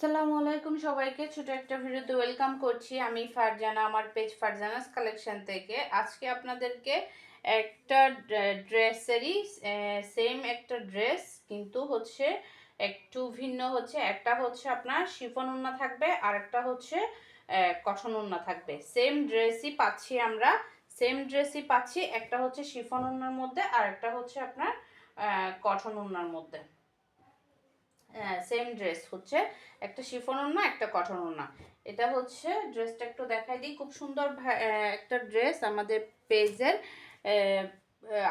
সালামু আলাইকুম সবাইকে, ছোট একটা ভিডিওতে ওয়েলকাম করছি আমি ফারজানা, আমার পেজ ফারজানাস কালেকশন থেকে। আজকে আপনাদেরকে একটা ড্রেসেরই সেম একটা ড্রেস কিন্তু হচ্ছে একটু ভিন্ন হচ্ছে। একটা হচ্ছে আপনার শিফন উন্না থাকবে আর একটা হচ্ছে কঠন উন্না থাকবে। সেম ড্রেসই পাচ্ছি আমরা সেম ড্রেসই পাচ্ছি, একটা হচ্ছে শিফন উন্নার মধ্যে আর একটা হচ্ছে আপনার কঠন উন্নার মধ্যে। সেম ড্রেস হচ্ছে, একটা শিফন ওড়না, একটা কটন ওড়না। এটা হচ্ছে ড্রেসটা একটু দেখাই দিই। খুব সুন্দর একটা ড্রেস আমাদের পেজের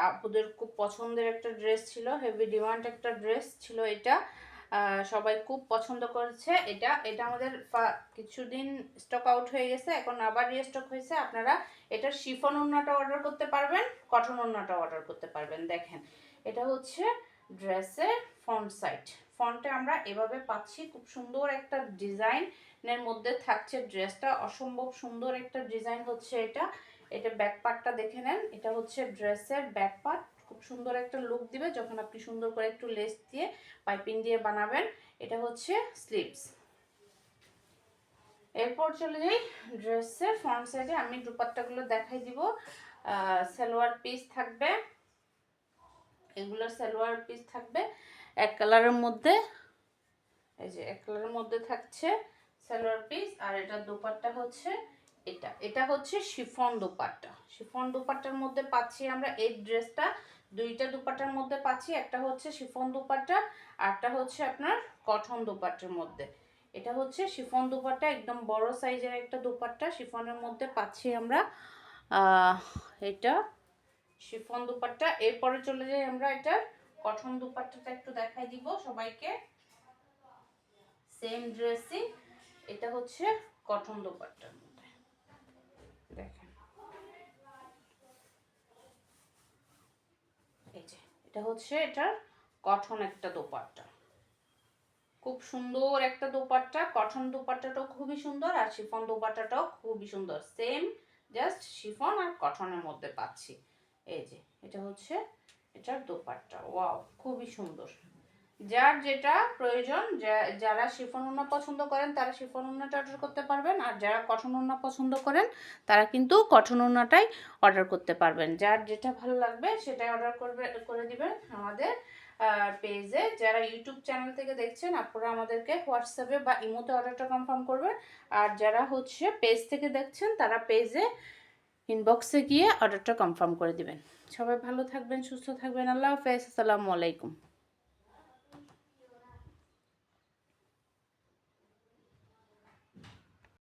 আপুদের খুব পছন্দের একটা ড্রেস ছিল হেভি ডিমান্ড একটা ড্রেস ছিল এটা। সবাই খুব পছন্দ করেছে এটা। এটা আমাদের কিছুদিন স্টক আউট হয়ে গেছে, এখন আবার রিস্টক হয়েছে। আপনারা এটার শিফন ওড়নাটা অর্ডার করতে পারবেন কটন ওড়নাটা অর্ডার করতে পারবেন। দেখেন, এটা হচ্ছে ড্রেসের ফ্রন্ট সাইড ফন্টে আমরা এভাবে পাচ্ছি, খুব সুন্দর একটা ডিজাইনের মধ্যে থাকছে ড্রেসটা অসম্ভব সুন্দর একটা ডিজাইন হচ্ছে এটা। এটা ব্যাক পার্টটা দেখে নেন। এটা হচ্ছে ড্রেসের ব্যাক পার্ট খুব সুন্দর একটা লুক দিবে যখন আপনি সুন্দর করে একটু লেস দিয়ে পাইপিং দিয়ে বানাবেন। এটা হচ্ছে স্লিভস এরপর চলে যাই ড্রেসের ফ্রন্ট সাইডে আমি দুপাট্টাগুলো দেখাই দিব। সালোয়ার পিস থাকবে। এগুলোর সালোয়ার পিস থাকবে। এক কালারের মধ্যে, এই যে এক কালারের মধ্যে থাকছে সালোয়ার পিস, আর এটা দুপাট্টা হচ্ছে এটা। এটা হচ্ছে শিফন দুপাট্টা। শিফন দুপাট্টার মধ্যে পাচ্ছি আমরা এই ড্রেসটা। দুইটা দুপাট্টার মধ্যে পাচ্ছি, একটা হচ্ছে শিফন দুপাট্টা আরটা হচ্ছে আপনার কঠন দুপাট্টার মধ্যে। এটা হচ্ছে শিফন দুপাট্টা, একদম বড় সাইজের একটা দুপাট্টা। শিফনের মধ্যে পাচ্ছি আমরা এটা শিফন দুপাট্টা। এরপরে চলে যাই আমরা এটার কটন দুপাট্টাটা একটু দেখাই দিব সবাইকে। সেম ড্রেসই এটা হচ্ছে কটন দুপাট্টার মধ্যে। দেখেন। এই যে, এটা হচ্ছে এটার কটন একটা দোপাট্টা। খুব সুন্দর একটা দোপাট্টা, কটন দোপাট্টাটাও খুবই সুন্দর আর শিফন দোপাট্টাটাও খুবই সুন্দর। সেম জাস্ট শিফন আর কটনের মধ্যে পাচ্ছি। এই যে, এটা হচ্ছে এটার দোপাট্টা, ওয়াও, খুবই সুন্দর। যার যেটা প্রয়োজন যারা শিফন উন্না পছন্দ করেন, তারা শিফন উন্নাটা অর্ডার করতে পারবেন, আর যারা কঠন উন্না পছন্দ করেন, তারা কিন্তু কঠন উন্নাটাই অর্ডার করতে পারবেন। যার যেটা ভালো লাগবে, সেটাই অর্ডার করবে, করে দিবেন আমাদের পেজে যারা ইউটিউব চ্যানেল থেকে দেখছেন, আপনারা আমাদেরকে হোয়াটসঅ্যাপে বা ইমোতে অর্ডারটা কনফার্ম করবেন। আর যারা হচ্ছে পেজ থেকে দেখছেন, তারা পেজে ইনবক্সে গিয়ে অর্ডারটা কনফার্ম করে দিবেন। সবাই ভালো থাকবেন, সুস্থ থাকবেন। আল্লাহ হাফেজ। আসসালামু আলাইকুম।